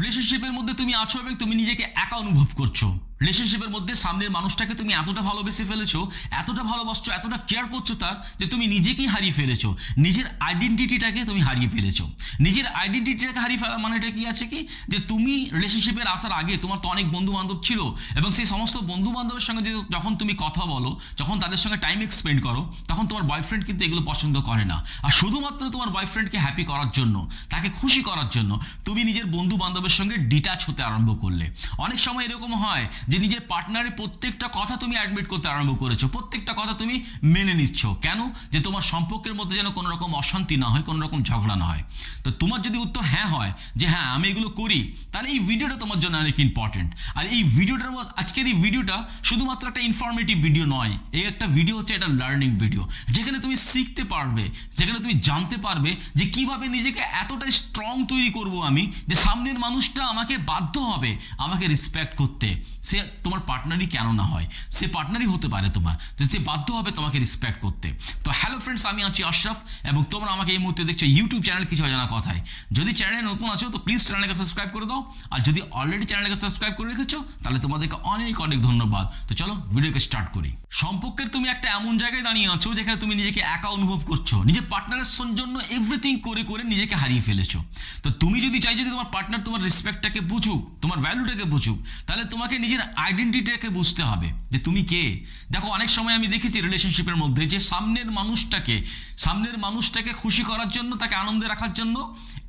রিলেশনশিপের মধ্যে তুমি আছো এবং তুমি নিজেকে একা অনুভব করছ। রিলেশনশিপের মধ্যে সামনের মানুষটাকে তুমি এতটা ভালোবেসে ফেলেছো, এতটা ভালোবাসছো, এতটা কেয়ার করছ তার যে তুমি নিজেকেই হারিয়ে ফেলেছো। নিজের আইডেন্টিটিটাকে তুমি হারিয়ে ফেলেছো। নিজের আইডেন্টিটিটাকে হারিয়ে ফেলা মানে এটা কি আছে কি? যে তুমি রিলেশনশিপের আসার আগে তোমার তো অনেক বন্ধু বান্ধব ছিল এবং সেই সমস্ত বন্ধু বান্ধবের সঙ্গে যখন তুমি কথা বলো, যখন তাদের সঙ্গে টাইম এক্সপেন্ড করো, তখন তোমার বয়ফ্রেন্ড কিন্তু এগুলো পছন্দ করে না। আর শুধুমাত্র তোমার বয়ফ্রেন্ডকে হ্যাপি করার জন্য, তাকে খুশি করার জন্য তুমি নিজের বন্ধু বান্ধবের সঙ্গে ডিটাচ হতে আরম্ভ করলে। অনেক সময় এরকম হয় যে নিজের পার্টনারের প্রত্যেকটা কথা তুমি অ্যাডমিট করতে আরম্ভ করেছ, প্রত্যেকটা কথা তুমি মেনে নিচ্ছ। কেন? যে তোমার সম্পর্কের মধ্যে যেন কোনো রকম অশান্তি না হয় কোনো রকম ঝগড়া না হয়। তো তোমার যদি উত্তর হ্যাঁ হয়, যে হ্যাঁ আমি এগুলো করি, তাহলে এই ভিডিওটা তোমার জন্য অনেক ইম্পর্টেন্ট আর এই ভিডিওটার আজকের এই ভিডিওটা শুধুমাত্র একটা ইনফরমেটিভ ভিডিও নয়, এই একটা ভিডিও হচ্ছে একটা লার্নিং ভিডিও যেখানে তুমি শিখতে পারবে, যেখানে তুমি জানতে পারবে যে কীভাবে নিজেকে এতটা স্ট্রং তৈরি করব আমি, যে সামনের মানুষটা আমাকে বাধ্য হবে আমাকে রেসপেক্ট করতে। সে তোমার পার্টনারই কেন না হয়? সে পার্টনারই হতে পারে তোমার। সে বাধ্য হবে তোমাকে রেসপেক্ট করতে। তো হ্যালো ফ্রেন্ডস আমি আছি আশরাফ এবং তোমরা আমাকে এই মুহূর্তে দেখছ ইউটিউব চ্যানেল কিছু জানা কথায়। যদি চ্যানেলে নতুন আছো, তো প্লিজ চ্যানেলকে সাবস্ক্রাইব করে দাও। আর যদি অলরেডি চ্যানেলকে সাবস্ক্রাইব করে রেখেছো, তাহলে তোমাদেরকে অনেক অনেক ধন্যবাদ। তো চলো, ভিডিওকে স্টার্ট করি। সম্পর্কের তুমি একটা এমন জায়গায় দাঁড়িয়ে আছো, যেখানে তুমি নিজেকে একা অনুভব করছ। নিজের পার্টনারের জন্য এভরিথিং করে করে নিজেকে হারিয়ে ফেলেছো। তো তুমি যদি চাই যদি তোমার পার্টনার তোমার রেসপেক্টটাকে বুঝুক, তোমার ভ্যালুটাকে বুঝুক, তাহলে তোমাকে নিজের আইডেন্টিটিটাকে বুঝতে হবে যে তুমি কে। দেখো, অনেক সময় আমি দেখেছি রিলেশনশিপের মধ্যে যে সামনের মানুষটাকে সামনের মানুষটাকে খুশি করার জন্য, তাকে আনন্দে রাখার জন্য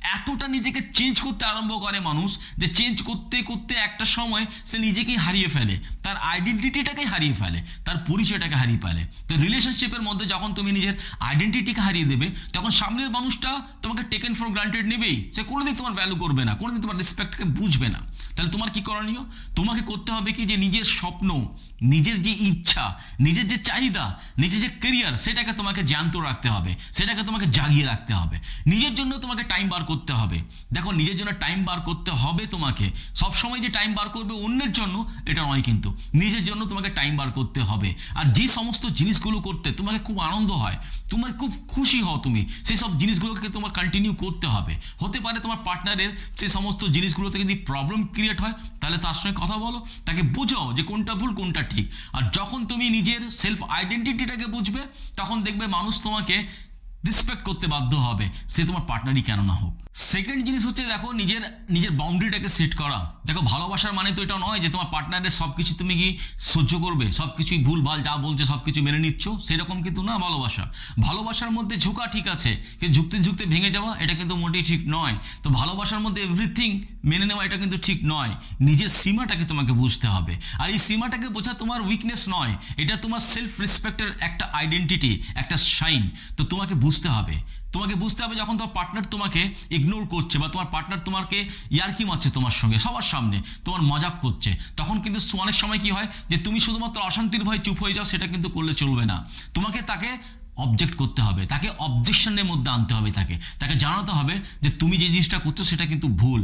এতটা নিজেকে চেঞ্জ করতে আরম্ভ করে মানুষ যে চেঞ্জ করতে করতে একটা সময় সে নিজেকেই হারিয়ে ফেলে। তার আইডেন্টিটিটাকেই হারিয়ে ফেলে, তার পরিচয়টাকে হারিয়ে ফেলে। তো রিলেশনশিপের মধ্যে যখন তুমি নিজের আইডেন্টিটিকে হারিয়ে দেবে, তখন সামনের মানুষটা তোমাকে টেকেন ফর গ্রান্টেড নেবেই। সে কোনোদিন তোমার ভ্যালু করবে না, কোনোদিন তোমার রেসপেক্টকে বুঝবে না। তাহলে তোমার কি করণীয়? তোমাকে করতে হবে কি যে নিজের স্বপ্ন নিজের যে ইচ্ছা, নিজের যে চাহিদা, নিজের যে কেরিয়ার সেটাকে তোমাকে জ্যান্ত রাখতে হবে, সেটাকে তোমাকে জাগিয়ে রাখতে হবে। নিজের জন্য তোমাকে টাইম বার করতে হবে। দেখো, নিজের জন্য টাইম বার করতে হবে তোমাকে। সবসময় যে টাইম বার করবে অন্যের জন্য, এটা নয় কিন্তু। নিজের জন্য তোমাকে টাইম বার করতে হবে। আর যে সমস্ত জিনিসগুলো করতে তোমাকে খুব আনন্দ হয়, তোমার খুব খুশি হও তুমি। সেই সব জিনিসগুলোকে তোমার কন্টিনিউ করতে হবে। হতে পারে তোমার পার্টনারের সেই সমস্ত জিনিসগুলোতে যদি প্রবলেম ক্রিয়েট হয়, তাহলে তার সঙ্গে কথা বলো, তাকে বোঝাও যে কোনটা ভুল, কোনটা ঠিক। আর যখন তুমি নিজের সেলফ আইডেন্টিটিটাকে বুঝবে, তখন দেখবে মানুষ তোমাকে রেসপেক্ট করতে বাধ্য হবে। সে তোমার পার্টনারই কেন না হোক। সেকেন্ড জিনিস হচ্ছে দেখো নিজের নিজের বাউন্ডারিটাকে সেট করা। দেখো ভালোবাসার মানে তো এটা নয় যে তোমার পার্টনারের সব কিছু তুমি কি সহ্য করবে? সব কিছুই ভুল, ভালো, যা বলছে সব কিছু মেনে নিচ্ছ? সেরকম কিন্তু না ভালোবাসা। ভালোবাসার মধ্যে ঝুঁকা ঠিক আছে, কিন্তু ঝুঁকতে ঝুঁকতে ভেঙে যাওয়া এটা কিন্তু মোটেই ঠিক নয়। তো ভালোবাসার মধ্যে এভরিথিং মেনে নেওয়া এটা কিন্তু ঠিক নয়। নিজের সীমাটাকে তোমাকে বুঝতে হবে। আর এই সীমাটাকে বোঝা তোমার উইকনেস নয়। এটা তোমার সেলফ রেসপেক্টের একটা আইডেন্টিটি একটা সাইন তো তোমাকে বুঝতে হবে। তোমাকে বুঝতে হবে যখন তোমার পার্টনার তোমাকে ইগনোর করছে বা তোমার পার্টনার তোমাকে ইয়ার্কি মারছে তোমার সঙ্গে, সবার সামনে, তোমার মজাক করছে, তখন কিন্তু অনেক সময় কি হয় যে তুমি শুধুমাত্র অশান্তির ভয় চুপ হয়ে যাও, সেটা কিন্তু করলে চলবে না। তোমাকে তাকে অবজেক্ট করতে হবে, তাকে অবজেকশনের মধ্যে আনতে হবে তাকে। তাকে জানাতে হবে যে তুমি যে জিনিসটা করছ, সেটা কিন্তু ভুল।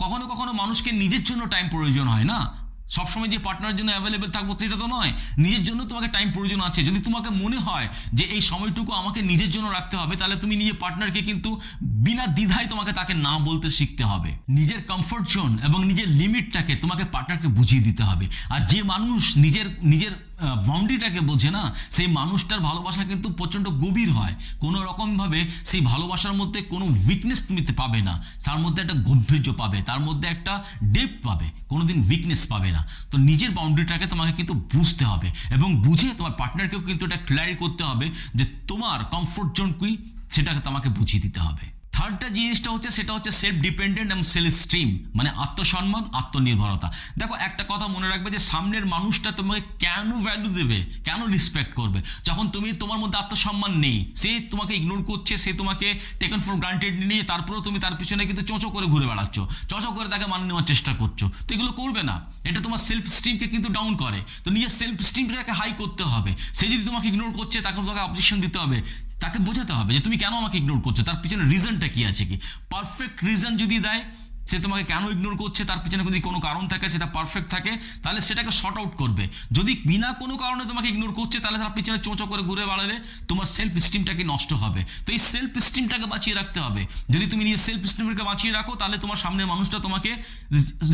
কখনো কখনো মানুষকে নিজের জন্য টাইম প্রয়োজন হয় না? সবসময় যে পার্টনারের জন্য অ্যাভেলেবেল থাকব সেটা তো নয়। নিজের জন্য তোমাকে টাইম প্রয়োজন আছে। যদি তোমাকে মনে হয় যে এই সময়টুকু আমাকে নিজের জন্য রাখতে হবে, তাহলে তুমি নিজের পার্টনারকে কিন্তু বিনা দ্বিধায় তোমাকে তাকে না বলতে শিখতে হবে। নিজের কমফর্ট জোন এবং নিজের লিমিটটাকে তোমাকে পার্টনারকে বুঝিয়ে দিতে হবে। আর যে মানুষ নিজের নিজের বাউন্ডারিটাকে বোঝে না, সেই মানুষটার ভালোবাসা কিন্তু প্রচণ্ড গভীর হয়। কোনো রকমভাবে সেই ভালোবাসার মধ্যে কোনো উইকনেস তুমি পাবে না। তার মধ্যে একটা গম্ভীর্য পাবে, তার মধ্যে একটা ডেপ পাবে, কোনোদিন উইকনেস পাবে না। তো নিজের বাউন্ডারিটাকে তোমাকে কিন্তু বুঝতে হবে এবং বুঝে তোমার পার্টনারকেও কিন্তু এটা ক্লিয়ার করতে হবে যে তোমার কমফোর্ট জোন কি, সেটাকে তোমাকে বুঝিয়ে দিতে হবে। থার্ডটা জিনিসটা হচ্ছে, সেটা হচ্ছে সেলফ ডিপেন্ডেন্ট এবং সেলফ স্ট্রিম মানে আত্মসম্মান, আত্মনির্ভরতা। দেখো, একটা কথা মনে রাখবে যে, সামনের মানুষটা তোমাকে কেন ভ্যালু দেবে, কেন রেসপেক্ট করবে? যখন তুমি তোমার মধ্যে আত্মসম্মান নেই, সে তোমাকে ইগনোর করছে, সে তোমাকে টেকেন ফর গ্রান্টেড নিয়ে তারপরেও তুমি তার পিছনে কিন্তু চোঁচো করে ঘুরে বেড়াচ্ছ, চোঁচো করে তাকে মান নেওয়ার চেষ্টা করছ। তো এগুলো করবে না। এটা তোমার সেলফ স্টিমকে কিন্তু ডাউন করে। তো নিজের সেলফ স্টিমটাকে হাই করতে হবে। সে যদি তোমাকে ইগনোর করছে, তাকে তোমাকে অবজেকশন দিতে হবে। তাকে বোঝাতে হবে যে তুমি কেন আমাকে ইগনোর করছ? তার পিছনে রিজনটা কি আছে কি? পারফেক্ট রিজন যদি দেয়, সে তোমাকে কেন ইগনোর করছে? তার পিছনে যদি কোনো কারণ থাকে, সেটা পারফেক্ট থাকে, তাহলে সেটাকে শর্ট আউট করবে। যদি বিনা কোনো কারণে তোমাকে ইগনোর করছে, তাহলে তার পিছনে চোঁচো করে ঘুরে বাড়ালে তোমার সেলফ স্টিমটাকে নষ্ট হবে? তো এই সেলফ স্টিমটাকে বাঁচিয়ে রাখতে হবে। যদি তুমি নিজের সেলফ স্টিমটাকে বাঁচিয়ে রাখো, তাহলে তোমার সামনের মানুষটা তোমাকে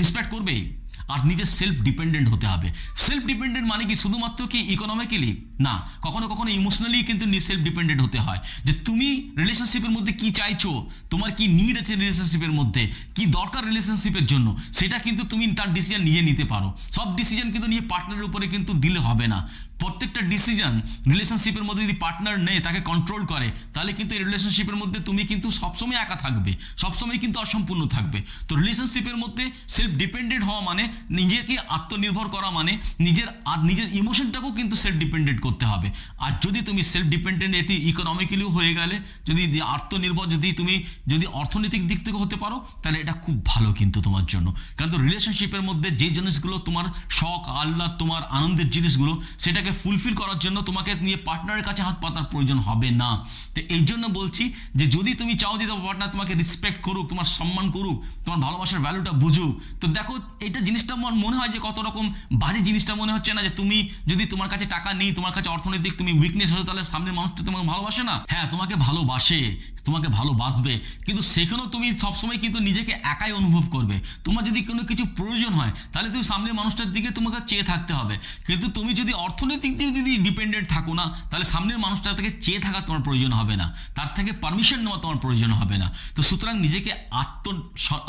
রেসপেক্ট করবেই। আর নিজে সেলফ ডিপেন্ডেন্ট হতে হবে। সেলফ ডিপেন্ডেন্ট মানে কি? শুধুমাত্র কি ইকোনমিক্যালি না, কখনো কখনো ইমোশনালি কিন্তু সেলফ ডিপেন্ডেন্ট হতে হয়। যে তুমি রিলেশনশিপের মধ্যে কি চাইছো? তোমার কি নিড আছে রিলেশনশিপের মধ্যে? কি দরকার রিলেশনশিপের জন্য? সেটা কিন্তু তুমি তার ডিসিশন নিয়ে নিতে পারো। সব ডিসিশন কিন্তু নিয়ে পার্টনারের উপরে কিন্তু দিলে হবে না। প্রত্যেকটা ডিসিশন রিলেশনশিপের মধ্যে যদি পার্টনার নেই তাকে কন্ট্রোল করে, তাহলে কিন্তু এই রিলেশনশিপের মধ্যে তুমি কিন্তু সবসময় একা থাকবে, সবসময় কিন্তু অসম্পূর্ণ থাকবে। তো রিলেশনশিপের মধ্যে সেলফ ডিপেন্ডেন্ট হওয়া মানে নিজেকে আত্মনির্ভর করা মানে নিজের নিজের ইমোশনটাকেও কিন্তু সেলফ ডিপেন্ডেন্ট করতে হবে। আর যদি তুমি সেলফ ডিপেন্ডেন্ট এটি ইকোনমিক্যালিও হয়ে গেলে, যদি আত্মনির্ভর, যদি তুমি যদি অর্থনৈতিক দিক থেকে হতে পারো, তাহলে এটা খুব ভালো কিন্তু তোমার জন্য। কারণ তো রিলেশনশিপের মধ্যে যে জিনিসগুলো তোমার শখ, আহ্লাদ, তোমার আনন্দের জিনিসগুলো, সেটাকে ফুলফিল করার জন্য তোমাকে নিয়ে পার্টনারের কাছে হাত পাতার প্রয়োজন হবে না। তো এই জন্য বলছি যে যদি তুমি চাও যে তোমার পার্টনার তোমাকে রেসপেক্ট করুক, তোমার সম্মান করুক, তোমার ভালোবাসার ভ্যালুটা বুঝুক, তো দেখো এটা জিনিসটা আমার মনে হয় যে কত রকম বাজে জিনিসটা মনে হচ্ছে না যে তুমি যদি তোমার কাছে টাকা নেই, তোমার কাছে অর্থনৈতিক তুমি উইকনেস হতো তাহলে সামনের মানুষটা তোমাকে ভালোবাসে না? হ্যাঁ তোমাকে ভালোবাসে। তোমাকে ভালোবাসবে। কিন্তু সেখানেও তুমি সবসময় কিন্তু নিজেকে একাই অনুভব করবে। তোমার যদি কোনো কিছু প্রয়োজন হয়, তাহলে তুমি সামনের মানুষটার দিকে তোমাকে চেয়ে থাকতে হবে। কিন্তু তুমি যদি অর্থনৈতিক দিকে যদি ডিপেন্ডেন্ট থাকো না, তাহলে সামনের মানুষটা থেকে চেয়ে থাকা তোমার প্রয়োজন হবে না। তার থেকে পারমিশন নেওয়া তোমার প্রয়োজন হবে না। তো সুতরাং নিজেকে আত্ম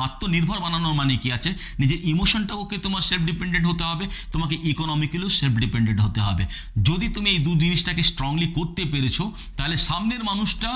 আত্মনির্ভর বানানোর মানে কি আছে? নিজের ইমোশনটাকে তোমার সেলফ ডিপেন্ডেন্ট হতে হবে, তোমাকে ইকোনমিক্যালিও সেলফ ডিপেন্ডেন্ট হতে হবে। যদি তুমি এই দু জিনিসটাকে স্ট্রংলি করতে পেরেছ, তাহলে সামনের মানুষটা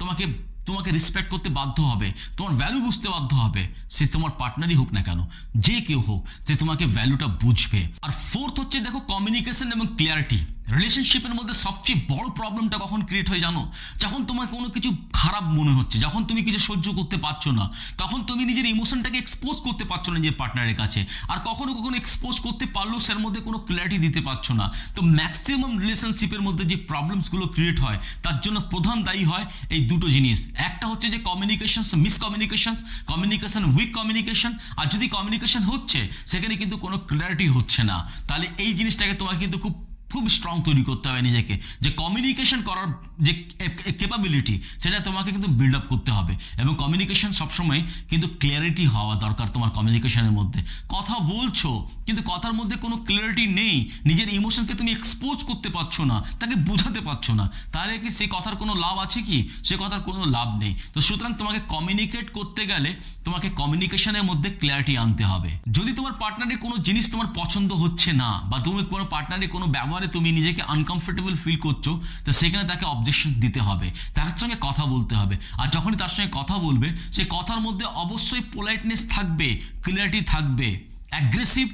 তোমাকে তোমাকে রেসপেক্ট করতে বাধ্য হবে, তোমার ভ্যালু বুঝতে বাধ্য হবে, সে তোমার পার্টনারই হোক না কেন, যে কেউ হোক, সে তোমাকে ভ্যালুটা বুঝবে। আর ফোর্থ হচ্ছে, দেখো কমিউনিকেশন এবং ক্লিয়ারিটি রিলেশনশিপের মধ্যে সবচেয়ে বড় প্রবলেমটা কখন ক্রিয়েট হয় জানো? যখন তোমার কোনো কিছু খারাপ মনে হচ্ছে, যখন তুমি কিছু সহ্য করতে পারছ না, তখন তুমি নিজের ইমোশনটাকে এক্সপোজ করতে পারছ না নিজের পার্টনারের কাছে। আর কখনো কখনো এক্সপোজ করতে পারলেও সের মধ্যে কোনো ক্লিয়ারিটি দিতে পারছ না। তো ম্যাক্সিমাম রিলেশনশিপের মধ্যে যে প্রবলেমসগুলো ক্রিয়েট হয়, তার জন্য প্রধান দায়ী হয় এই দুটো জিনিস। একটা হচ্ছে যে communication miscommunication communication weak communication আর যদি কমিউনিকেশন হচ্ছে, সেখানে কিন্তু কোনো ক্লিয়ারিটি হচ্ছে না। তাহলে এই জিনিসটাকে তোমাকে কিন্তু খুব খুব স্ট্রং তৈরি করতে হবে নিজেকে। যে কমিউনিকেশন করার যে ক্যাপাবিলিটি সেটা তোমাকে কিন্তু বিল্ড আপ করতে হবে। এবং কমিউনিকেশন সবসময় কিন্তু ক্লিয়ারিটি হওয়া দরকার তোমার কমিউনিকেশনের মধ্যে। কথা বলছো, কিন্তু কথার মধ্যে কোনো ক্লিয়ারিটি নেই। নিজের ইমোশনকে তুমি এক্সপোজ করতে পারছ না, তাকে বোঝাতে পারছ না। তাহলে কি সেই কথার কোনো লাভ আছে কি? সে কথার কোনো লাভ নেই। তো সুতরাং তোমাকে কমিউনিকেট করতে গেলে তোমাকে কমিউনিকেশনের মধ্যে ক্লিয়ারিটি আনতে হবে। যদি তোমার পার্টনারের কোনো জিনিস তোমার পছন্দ হচ্ছে না, বা তুমি কোনো পার্টনারের কোনো ব্যবহারে তুমি নিজেকে আনকমফোর্টেবল ফিল করছ, তো সেখানে তাকে অবজেকশন দিতে হবে। তার সঙ্গে কথা বলতে হবে। আর যখনই তার সঙ্গে কথা বলবে সেই কথার মধ্যে অবশ্যই পোলাইটনেস থাকবে ক্লিয়ারিটি থাকবে অ্যাগ্রেসিভ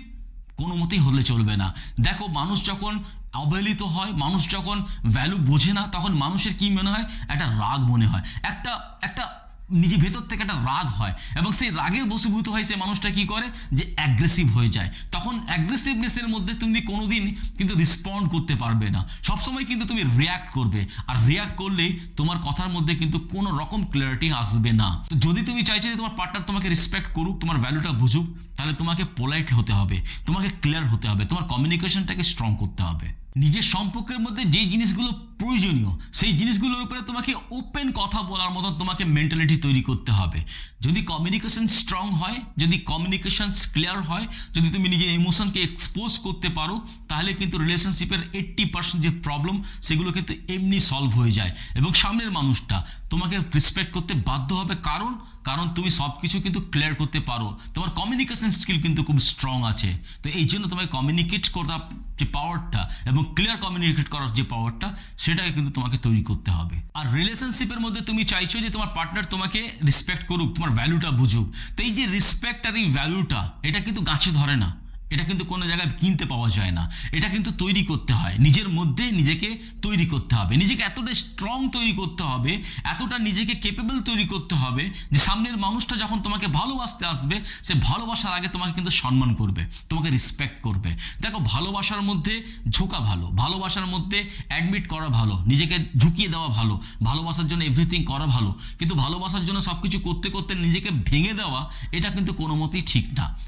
কোনো মতেই হলে চলবে না। দেখো, মানুষ যখন অবহেলিত হয়, মানুষ যখন ভ্যালু বোঝে না, তখন মানুষের কি মনে হয়? একটা রাগ মনে হয়। একটা একটা নিজে ভেতর থেকে একটা রাগ হয় এবং সেই রাগের বসীভূত হয় সেই মানুষটা কি করে? যে অ্যাগ্রেসিভ হয়ে যায়। তখন অ্যাগ্রেসিভনেসের মধ্যে তুমি কোনোদিন কিন্তু রেসপন্ড করতে পারবে না। সবসময় কিন্তু তুমি রিয়াক্ট করবে। আর রিয়াক্ট করলেই তোমার কথার মধ্যে কিন্তু কোনো রকম ক্লিয়ারিটি আসবে না। তো যদি তুমি চাইছো যে তোমার পার্টনার তোমাকে রেসপেক্ট করুক, তোমার ভ্যালুটা বুঝুক, তাহলে তোমাকে পোলাইট হতে হবে। তোমাকে ক্লিয়ার হতে হবে। তোমার কমিউনিকেশনটাকে স্ট্রং করতে হবে। নিজের সম্পর্কের মধ্যে যে জিনিসগুলো প্রয়োজনীয়, সেই জিনিসগুলোর উপরে তোমাকে ওপেন কথা বলার মতন তোমাকে মেন্টালিটি তৈরি করতে হবে। যদি কমিউনিকেশন স্ট্রং হয়, যদি কমিউনিকেশন ক্লিয়ার হয়, যদি তুমি নিজের ইমোশনকে এক্সপোজ করতে পারো, তাহলে কিন্তু রিলেশনশিপের এইট্টি পার্সেন্ট যে প্রবলেম সেগুলো কিন্তু এমনি সলভ হয়ে যায়। এবং সামনের মানুষটা তোমাকে রেসপেক্ট করতে বাধ্য হবে। কারণ কারণ তুমি সব কিছু কিন্তু ক্লিয়ার করতে পারো। তোমার কমিউনিকেশন স্কিল কিন্তু খুব স্ট্রং আছে। তো এই জন্য তোমাকে কমিউনিকেট করার যে পাওয়ারটা এবং ক্লিয়ার কমিউনিকেট করার যে পাওয়ারটা সেটাকে কিন্তু তোমাকে তৈরি করতে হবে। আর রিলেশনশিপের মধ্যে তুমি চাইছো যে তোমার পার্টনার তোমাকে রেসপেক্ট করুক, তোমার ভ্যালুটা বুঝুক। তো এই যে রেসপেক্ট আর এই ভ্যালুটা এটা কিন্তু গাছে ধরে না। এটা কিন্তু কোনো জায়গায় কিনতে পাওয়া যায় না। এটা কিন্তু তৈরি করতে হয়। নিজের মধ্যে নিজেকে তৈরি করতে হবে। নিজেকে এতটা স্ট্রং তৈরি করতে হবে, এতটা নিজেকে কেপেবল তৈরি করতে হবে, যে সামনের মানুষটা যখন তোমাকে ভালোবাসতে আসবে, সে ভালোবাসার আগে তোমাকে কিন্তু সম্মান করবে, তোমাকে রেসপেক্ট করবে। দেখো, ভালোবাসার মধ্যে ঝোঁকা ভালো, ভালোবাসার মধ্যে অ্যাডমিট করা ভালো, নিজেকে ঝুঁকিয়ে দেওয়া ভালো, ভালোবাসার জন্য এভরিথিং করা ভালো। কিন্তু ভালোবাসার জন্য সব কিছু করতে করতে নিজেকে ভেঙে দেওয়া, এটা কিন্তু কোনো মতেই ঠিক না।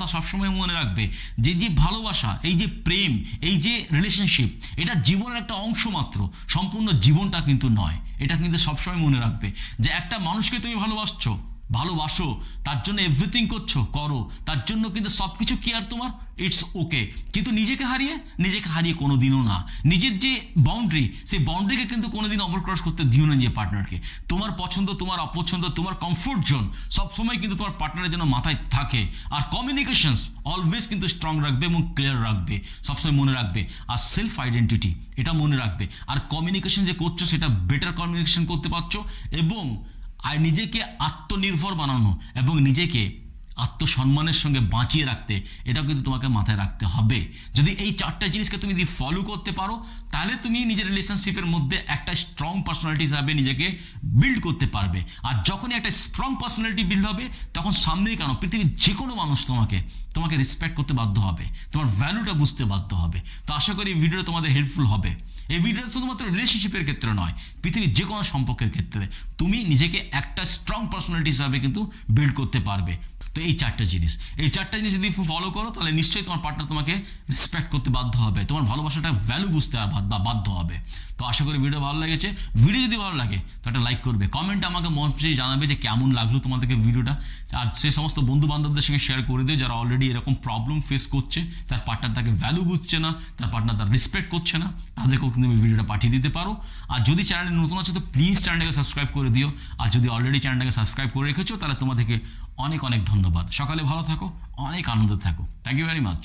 কথা সবসময় মনে রাখবে। যে যে ভালোবাসা, এই যে প্রেম, এই যে রিলেশনশিপ এটা জীবনের একটা অংশ মাত্র। সম্পূর্ণ জীবনটা কিন্তু নয়। এটা কিন্তু সবসময় মনে রাখবে। যে, একটা মানুষকে তুমি ভালোবাসছো ভালোবাসো, তার জন্য এভরিথিং করছ, করো। তার জন্য কিন্তু সব কিছু কি আর তোমার? ইটস ওকে কিন্তু নিজেকে হারিয়ে নিজেকে হারিয়ে কোনো দিনও না। নিজের যে বাউন্ডারি সেই বাউন্ডারিকে কিন্তু কোনোদিন ওভারক্রস করতে দিও না নিজের পার্টনারকে তোমার পছন্দ, তোমার অপছন্দ, তোমার কমফোর্ট জোন সবসময় কিন্তু তোমার পার্টনারের জন্য মাথায় থাকে। আর কমিউনিকেশনস অলওয়েজ কিন্তু স্ট্রং রাখবে এবং ক্লিয়ার রাখবে। সবসময় মনে রাখবে। আর সেলফ আইডেন্টিটি এটা মনে রাখবে। আর কমিউনিকেশন যে করছ, সেটা বেটার কমিউনিকেশন করতে পারছ। এবং আর নিজেকে আত্মনির্ভর বানানো এবং নিজেকে আত্মসম্মানের সঙ্গে বাঁচিয়ে রাখতে, এটাও কিন্তু তোমাকে মাথায় রাখতে হবে। যদি এই চারটা জিনিসকে তুমি যদি ফলো করতে পারো, তাহলে তুমি নিজের রিলেশনশিপের মধ্যে একটা স্ট্রং পার্সোনালিটি হিসাবে নিজেকে বিল্ড করতে পারবে। আর যখনই একটা স্ট্রং পার্সোনালিটি বিল্ড হবে, তখন সামনেই কেন? পৃথিবীর যে কোনো মানুষ তোমাকে তোমাকে রেসপেক্ট করতে বাধ্য হবে। তোমার ভ্যালুটা বুঝতে বাধ্য হবে। তো আশা করি ভিডিওটা তোমাদের হেল্পফুল হবে। এই ভিডিওটা শুধুমাত্র রিলেশনশিপের ক্ষেত্রে নয়, পৃথিবীর যে কোনো সম্পর্কের ক্ষেত্রে। তুমি নিজেকে একটা স্ট্রং পার্সোনালিটি হিসাবে কিন্তু বিল্ড করতে পারবে। তো এই চারটা জিনিস। এই চারটা জিনিস যদি ফলো করো, তাহলে নিশ্চয়ই তোমার পার্টনার তোমাকে রেসপেক্ট করতে বাধ্য হবে। তোমার ভালোবাসাটা ভ্যালু বুঝতে আর বাধ্য হবে। তো আশা করি ভিডিও ভালো লেগেছে। ভিডিও যদি ভালো লাগে, তো একটা লাইক করবে। কমেন্ট আমাকে মনে জানাবে যে কেমন লাগল তোমাদেরকে ভিডিওটা আর সেই সমস্ত বন্ধু বান্ধবদের সঙ্গে শেয়ার করে দিও, যারা অলরেডি এরকম প্রবলেম ফেস করছে। তার পার্টনার তাকে ভ্যালু বুঝছে না, তার পার্টনার তার রেসপেক্ট করছে না, তাদেরকেও কিন্তু তুমি ভিডিওটা পাঠিয়ে দিতে পারো। আর যদি চ্যানেলে নতুন আছে, তো প্লিজ চ্যানেলটাকে সাবস্ক্রাইব করে দিও। আর যদি অলরেডি চ্যানেলটাকে সাবস্ক্রাইব করে রেখেছো, তাহলে তোমাদেরকে অনেক অনেক ধন্যবাদ। সকালে ভালো থাকো অনেক আনন্দে থাকো। Thank you very much